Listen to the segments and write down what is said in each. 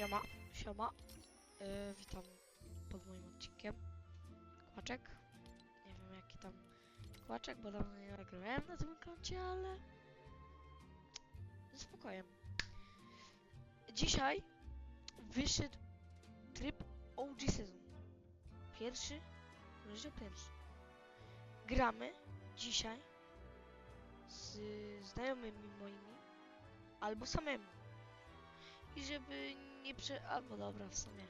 Siema, siema. Yy, witam pod moim odcinkiem. Kłaczek. Nie wiem jaki tam kłaczek, bo dawno nie nagrywałem na tym koncie, ale... Z spokojem. Dzisiaj wyszedł tryb OG Sezon. Pierwszy, rozdział pierwszy. Gramy dzisiaj z znajomymi moimi albo samemu. I żeby nie prze... albo dobra w sumie.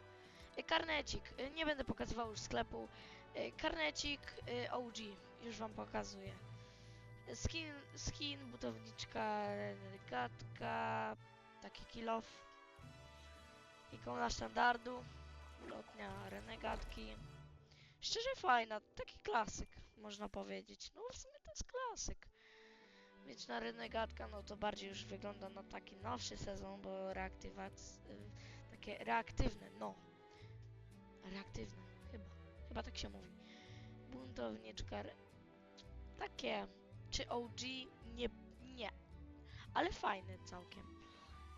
E, Karnecik, e, nie będę pokazywał już sklepu. E, Karnecik OG, już wam pokazuję. Skin, skin, butowniczka, gatka, taki kill off. Ikona standardu, lotnia renegatki. Szczerze fajna, taki klasyk, można powiedzieć. No w sumie to jest klasyk. Wieczna renegatka, no to bardziej już wygląda na taki nowszy sezon, bo reaktywac... y, takie reaktywne, no. Reaktywne, chyba. Chyba tak się mówi. Buntowniczka... Takie... Czy OG? Nie, nie. Ale fajny całkiem.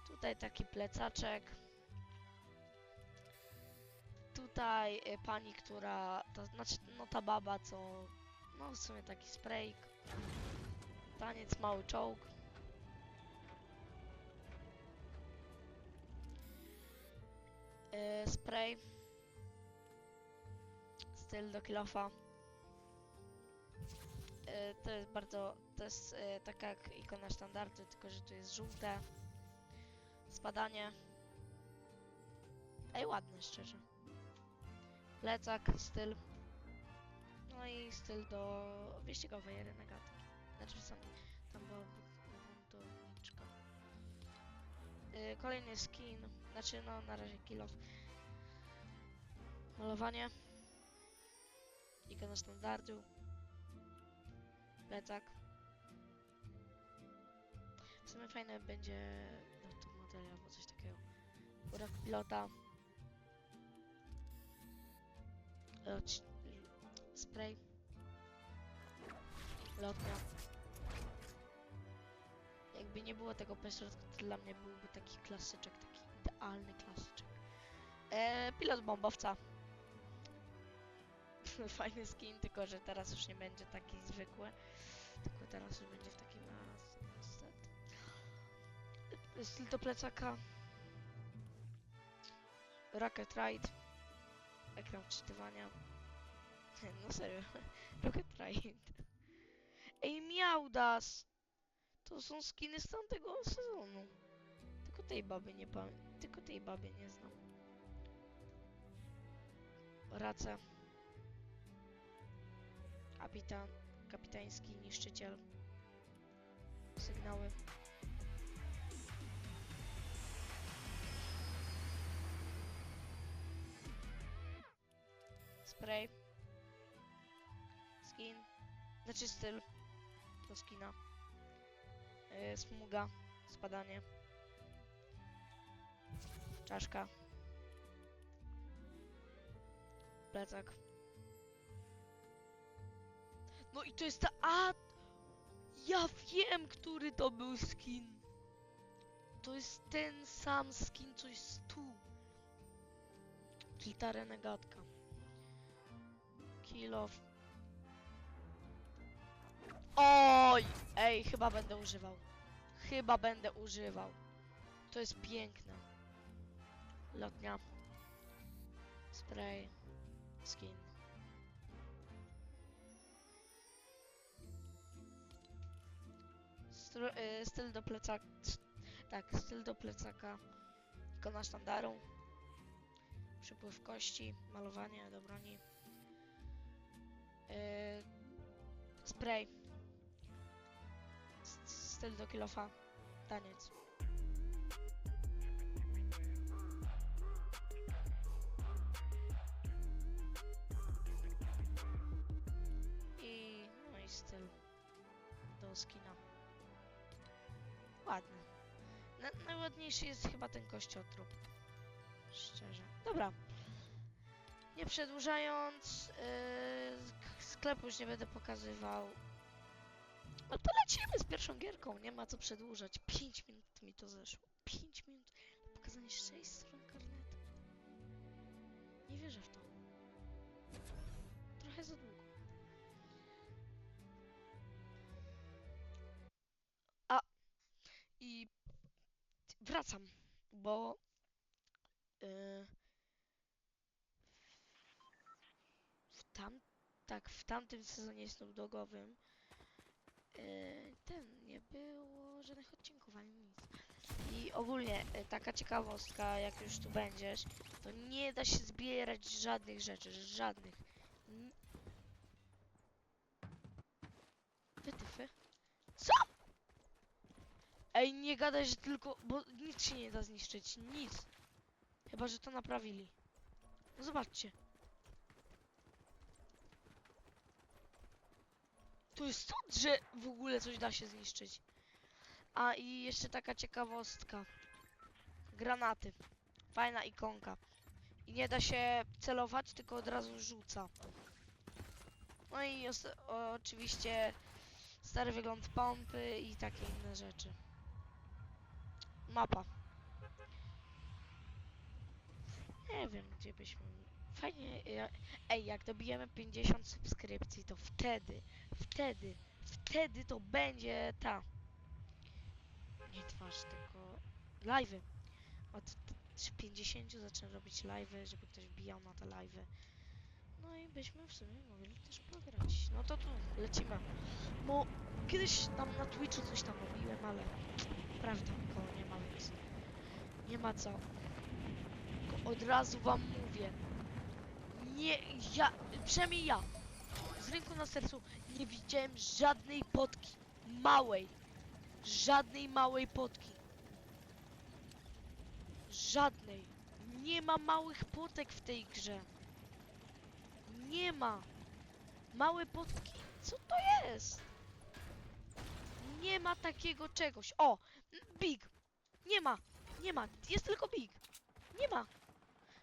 Tutaj taki plecaczek. Tutaj y, pani, która... To znaczy, no ta baba, co... No w sumie taki sprayk. Taniec, mały czołg. Yy, spray. Styl do kilofa. Yy, to jest bardzo, to jest yy, taka jak ikona standardu, tylko że tu jest żółte. Spadanie. Ej, ładne, szczerze. Plecak, styl. No i styl do wyścigowej renegatki. Znaczy sam, tam była bu- buntowniczka. Yy, kolejny skin, znaczy no na razie kill off. Malowanie. Ikona standardu. Plecak. W sumie fajne będzie no to model albo coś takiego. Urak pilota. Spray. Lotnia. Jakby nie było tego peśrodku, to dla mnie byłby taki klasyczek, taki idealny klasyczek. E, pilot bombowca. Fajny skin, tylko że teraz już nie będzie taki zwykły. Tylko teraz już będzie w takim. E, Styl do plecaka. Rocket Ride. Ekran wczytywania. No serio. Rocket Ride. Ej, Miaudas! To są skiny z tamtego sezonu. Tylko tej baby nie pamiętam. Tylko tej baby nie znam. Raca. Kapitan. Kapitański niszczyciel. Sygnały. Spray. Skin. Znaczy styl. Skina. Yy, smuga. Spadanie. Czaszka. Plecak. No i to jest ta... A! Ja wiem, który to był skin. To jest ten sam skin, co jest tu. Czyli ta renegatka. Kill off. Oj! Ej, chyba będę używał. Chyba będę używał. To jest piękne. Lotnia. Spray. Skin. Stro, y, styl do plecaka. Tak, styl do plecaka. Ikona sztandaru. Przepływ kości. Malowanie do broni. Y, spray. Styl do kilofa. Taniec. I no styl do skina. Ładny. Na, najładniejszy jest chyba ten kościotrup. Szczerze. Dobra. Nie przedłużając, yy, sk- sklepu już nie będę pokazywał. No to lecimy z pierwszą gierką, nie ma co przedłużać. 5 minut mi to zeszło. 5 minut na pokazanie 6 stron karnetu. Nie wierzę w to. Trochę za długo. A. I wracam, bo... Yy, w tam... Tak, w tamtym sezonie snowdogowym ten nie było żadnych odcinków ani nic. I ogólnie y, taka ciekawostka, jak już tu będziesz, to nie da się zbierać żadnych rzeczy, żadnych. Wytyfy? Co? Ej, nie gadaj, że tylko, bo nic się nie da zniszczyć, nic. Chyba, że to naprawili. No zobaczcie. To jest sąd, że w ogóle coś da się zniszczyć. A i jeszcze taka ciekawostka. Granaty. Fajna ikonka. I nie da się celować, tylko od razu rzuca. No i oczywiście stary wygląd pompy i takie inne rzeczy. Mapa. Nie wiem, gdzie byśmy... Fajnie... Ej, jak dobijemy 50 subskrypcji, to wtedy, wtedy, wtedy to będzie ta... Nie twarz, tylko live'y. Od t- t- 50 zacznę robić live'y, żeby ktoś wbijał na te live'y. No i byśmy w sumie mogli też pograć. No to tu lecimy. Bo kiedyś tam na Twitchu coś tam robiłem, ale prawda nikogo nie ma, więc nie ma co. Tylko od razu wam mówię. Nie, ja, przynajmniej ja, z ręką na sercu, nie widziałem żadnej potki. Małej. Żadnej małej potki. Żadnej. Nie ma małych potek w tej grze. Nie ma. Małe potki. Co to jest? Nie ma takiego czegoś. O! Big. Nie ma. Nie ma. Jest tylko Big. Nie ma.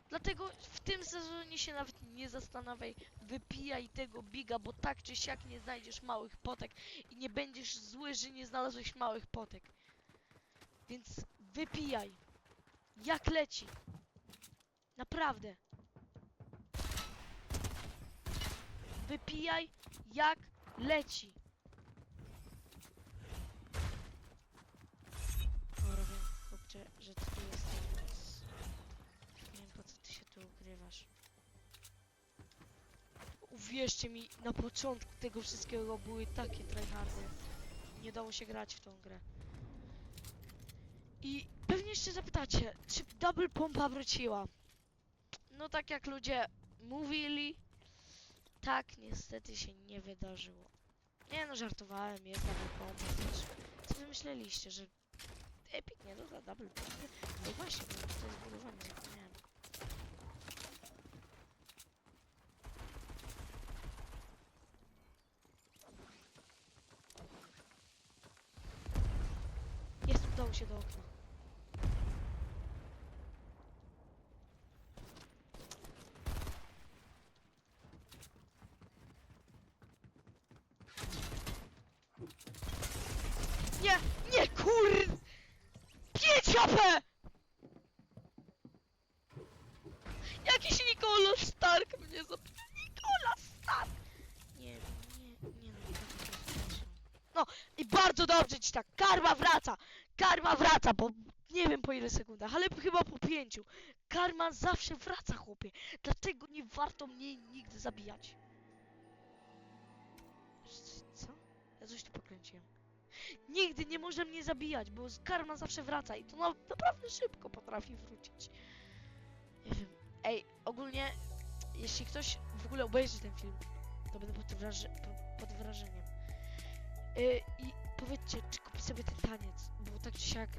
Dlatego w tym sezonie się nawet nie zastanawiaj. Wypijaj tego Biga, bo tak czy siak nie znajdziesz małych potek i nie będziesz zły, że nie znalazłeś małych potek. Więc wypijaj. Jak leci. Naprawdę. Wypijaj jak leci. O, robię, chłopcze, że ty tu jesteś, więc nie wiem po co ty się ukrywasz. Uwierzcie mi, na początku tego wszystkiego były takie tryhardy. Nie dało się grać w tą grę. I pewnie jeszcze zapytacie, czy Double Pompa wróciła? No tak jak ludzie mówili, tak niestety się nie wydarzyło. Nie no, żartowałem, jest Double Pompa też. Co wy myśleliście, że Epic nie doda Double Pompy? No właśnie, bo to jest budowanie, udało się do okna. Nie, nie kur... 5 HP! Jakiś Nikolas Stark mnie zabił. Nikolas Stark! Nie, nie, nie no, nie będę to zobaczył. No i bardzo dobrze ci tak. Karma wraca! Karma wraca, bo nie wiem po ile sekundach, ale chyba po pięciu. Karma zawsze wraca, chłopie. Dlatego nie warto mnie nigdy zabijać. Co? Ja coś tu pokręciłem. Nigdy nie może mnie zabijać, bo karma zawsze wraca i to na, naprawdę szybko potrafi wrócić. Nie wiem. Ej, ogólnie, jeśli ktoś w ogóle obejrzy ten film, to będę pod, wraże po, pod wrażeniem. Yy, I powiedzcie, czy kupi sobie ten taniec, bo tak czy siak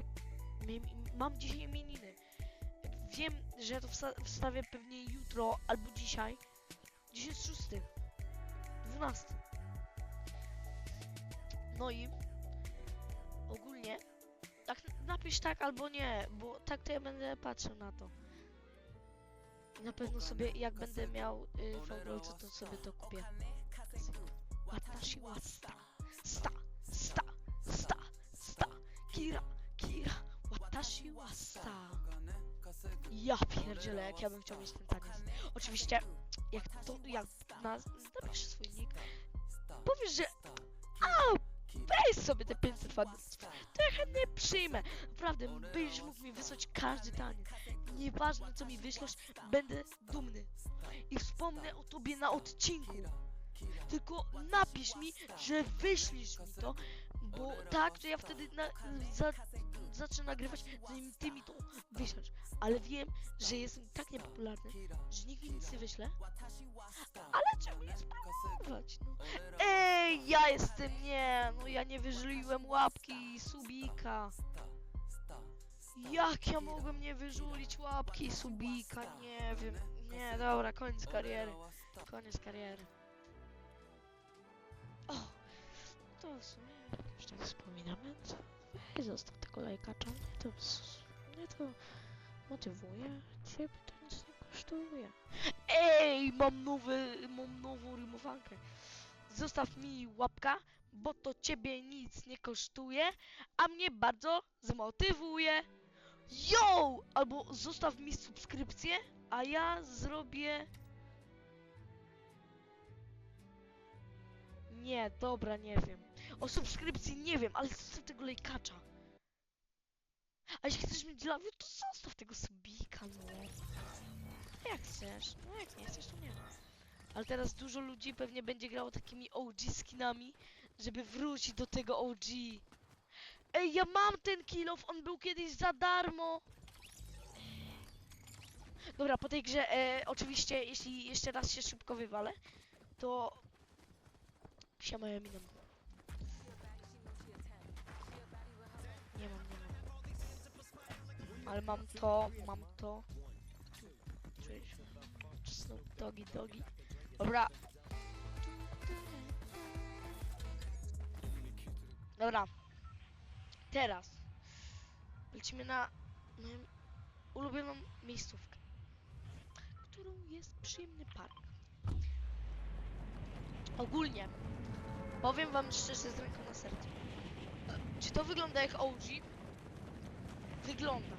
mam dzisiaj imieniny. Wiem, że ja to wsta wstawię pewnie jutro albo dzisiaj. Dziś jest szósty. 12. No i ogólnie tak napisz tak albo nie, bo tak to ja będę patrzył na to. Na pewno sobie jak będę miał y, fałdolce, to sobie to kupię. Watashi wa kira, kira, watashi wa sta. Ja pierdzielę, jak ja bym chciał mieć ten taniec. Oczywiście, jak to, jak nas, napisz swój nick, powiesz, że a, weź sobie te 500 fanów, to ja chętnie przyjmę. Naprawdę, będziesz mógł mi wysłać każdy taniec. Nieważne co mi wyślesz, będę dumny. I wspomnę o tobie na odcinku. Tylko napisz mi, że wyślisz mi to, bo tak, to ja wtedy na, za, zacznę nagrywać, zanim ty mi to wyślesz. Ale wiem, że jestem tak niepopularny, że nikt mi nic nie wyśle. Ale czemu nie spróbować, no? Ej, ja jestem, nie, no ja nie wyżuliłem łapki subika. Jak ja mogłem nie wyżulić łapki subika, nie wiem. Nie, dobra, koniec kariery. Koniec kariery. O, to w sumie, tak wspominamy, to weź zostaw tego lajkacza, mnie to, mnie to motywuje, ciebie to nic nie kosztuje. Ej, mam nowy, mam nową rymowankę. Zostaw mi łapka, bo to ciebie nic nie kosztuje, a mnie bardzo zmotywuje. Yo! Albo zostaw mi subskrypcję, a ja zrobię... Nie, dobra, nie wiem. O subskrypcji nie wiem, ale zostaw tego lejkacza. A jeśli chcesz mieć dla mnie, to zostaw tego subika, no. Jak chcesz, no jak nie chcesz, to nie. Ale teraz dużo ludzi pewnie będzie grało takimi OG skinami, żeby wrócić do tego OG. Ej, ja mam ten kill off, on był kiedyś za darmo. Dobra, po tej grze, e, oczywiście, jeśli jeszcze raz się szybko wywalę, to... Siema Eminem. Nie mam, nie mam. Ale mam to, mam to. Snoop Doggy Doggy. Dobra. Dobra. Teraz. Lecimy na moją ulubioną miejscówkę. Którą jest przyjemny park. Ogólnie. Powiem wam szczerze z ręką na sercu. Czy to wygląda jak OG? Wygląda.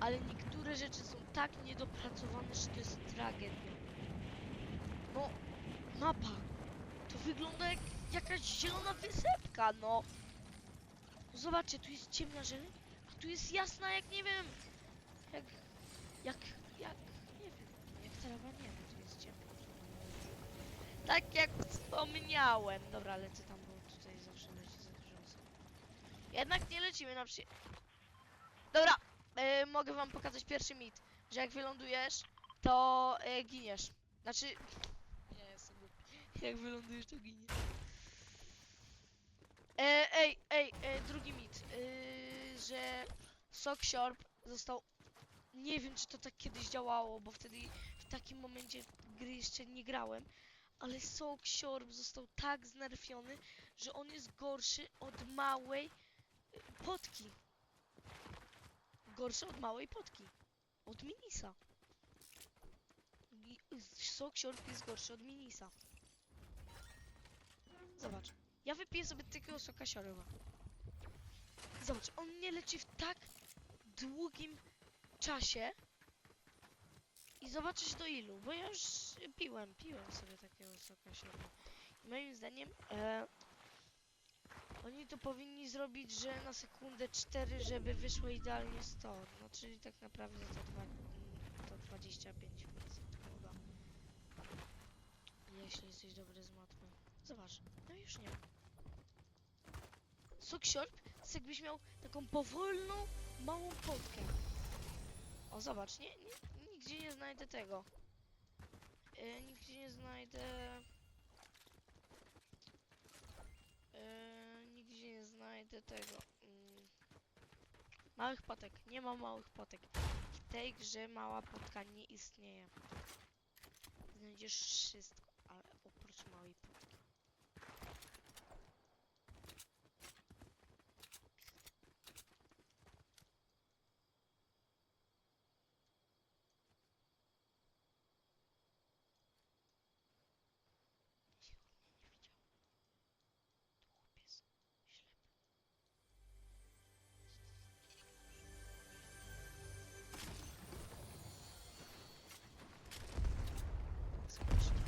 Ale niektóre rzeczy są tak niedopracowane, że to jest tragedia. No, mapa. To wygląda jak jakaś zielona wysepka, no. Zobaczcie, tu jest ciemna zieleń, a tu jest jasna jak nie wiem. Jak. Jak. Jak. Nie wiem. Jak trawa nie wiem, tu jest ciemna. Tak jak wspomniałem. Dobra, lecę tam, bo tutaj zawsze leci za dużo osób. Jednak nie lecimy na przy... Dobra, e, mogę wam pokazać pierwszy mit, że jak wylądujesz, to e, giniesz. Znaczy... Nie, jestem głupi. Jak wylądujesz, to giniesz. E, ej, ej, drugi mit, że Sok Siorb został... Nie wiem, czy to tak kiedyś działało, bo wtedy w takim momencie gry jeszcze nie grałem, ale Sok Siorb został tak znerfiony, że on jest gorszy od małej potki. Gorszy od małej potki. Od Minisa. Sok Siorb jest gorszy od Minisa. Zobacz. Ja wypiję sobie takiego soka siorba. Zobacz, on nie leci w tak długim czasie. I zobaczysz do ilu, bo ja już piłem, piłem sobie takiego soka siorba. Moim zdaniem e, oni to powinni zrobić, że na sekundę 4, żeby wyszło idealnie 100. No czyli tak naprawdę to, dwa, to 25% chyba. Jeśli jesteś dobry z matmy. Zobacz, no już nie. To jest jakbyś miał taką powolną, małą potkę. O, zobacz, nie, nie, nigdzie nie znajdę tego. E, nigdzie nie znajdę... E, nigdzie nie znajdę tego. Mm. Małych potek, nie ma małych potek. W tej grze mała potka nie istnieje. Znajdziesz wszystko, ale oprócz małej potki. Nikt mnie nie widział. To chłopiec ślepy. Zobacz.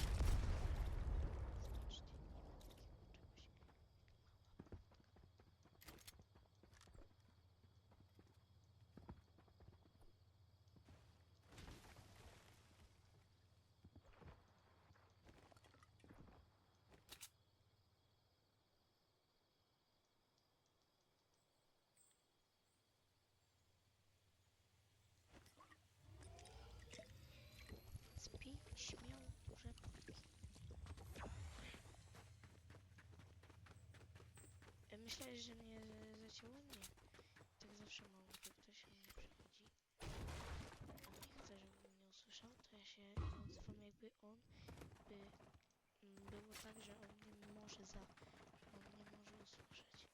Myślałeś, że mnie zacięło? Nie. Tak zawsze mam, gdy ktoś mnie przechodzi. Nie chcę, żeby mnie usłyszał, to ja się odzywam jakby on by mm, było tak, że on nie może za... On nie może usłyszeć.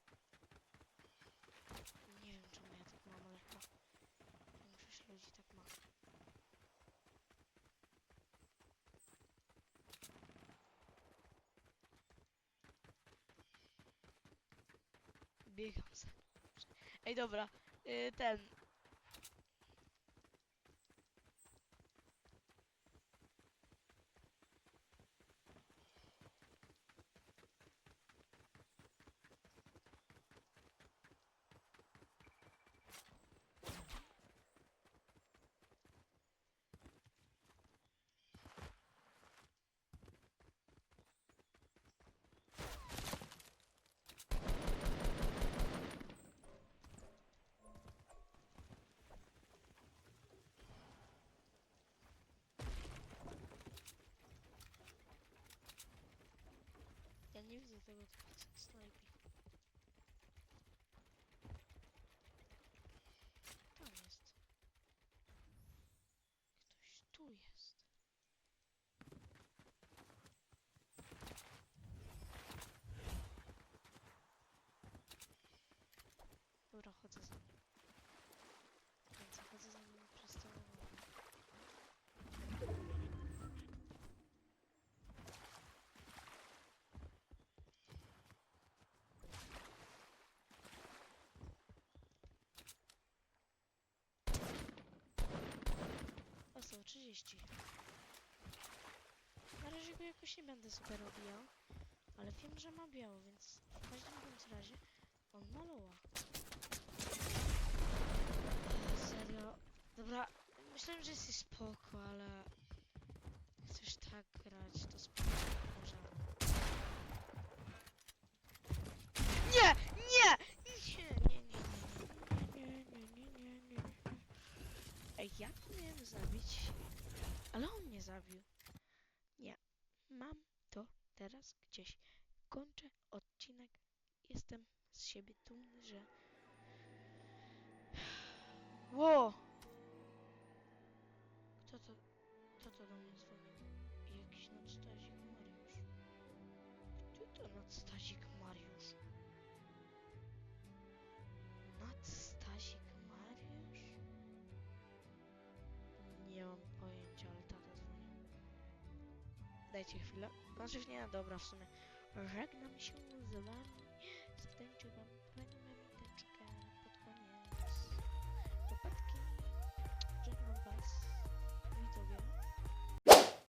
Nie wiem czemu ja tak mam, ale chyba większość ludzi tak ma. Biegam za. Ej, dobra. y, ten. use it, it was just like 30. Na razie go jakoś nie będę super obijał, ale wiem, że ma biało, więc w każdym razie on ma. Eee, Serio? Dobra, myślałem, że jesteś spoko, ale chcesz tak grać, to spoko, możemy. Nie! Nie! Nie, nie, nie, nie, nie, nie, nie, nie, nie, nie. Ej, ja go miałem zabić, ale on mnie zabił. Nie, mam to teraz gdzieś. Kończę odcinek. Jestem z siebie dumny, że... Ło! Kto to, kto to do mnie dzwonił? Jakiś nadstazik Mariusz. Kto to nadstazik Mariusz? Dajcie chwilę. Znaczy nie, dobra w sumie. Żegnam się z wami. Spędźcie wam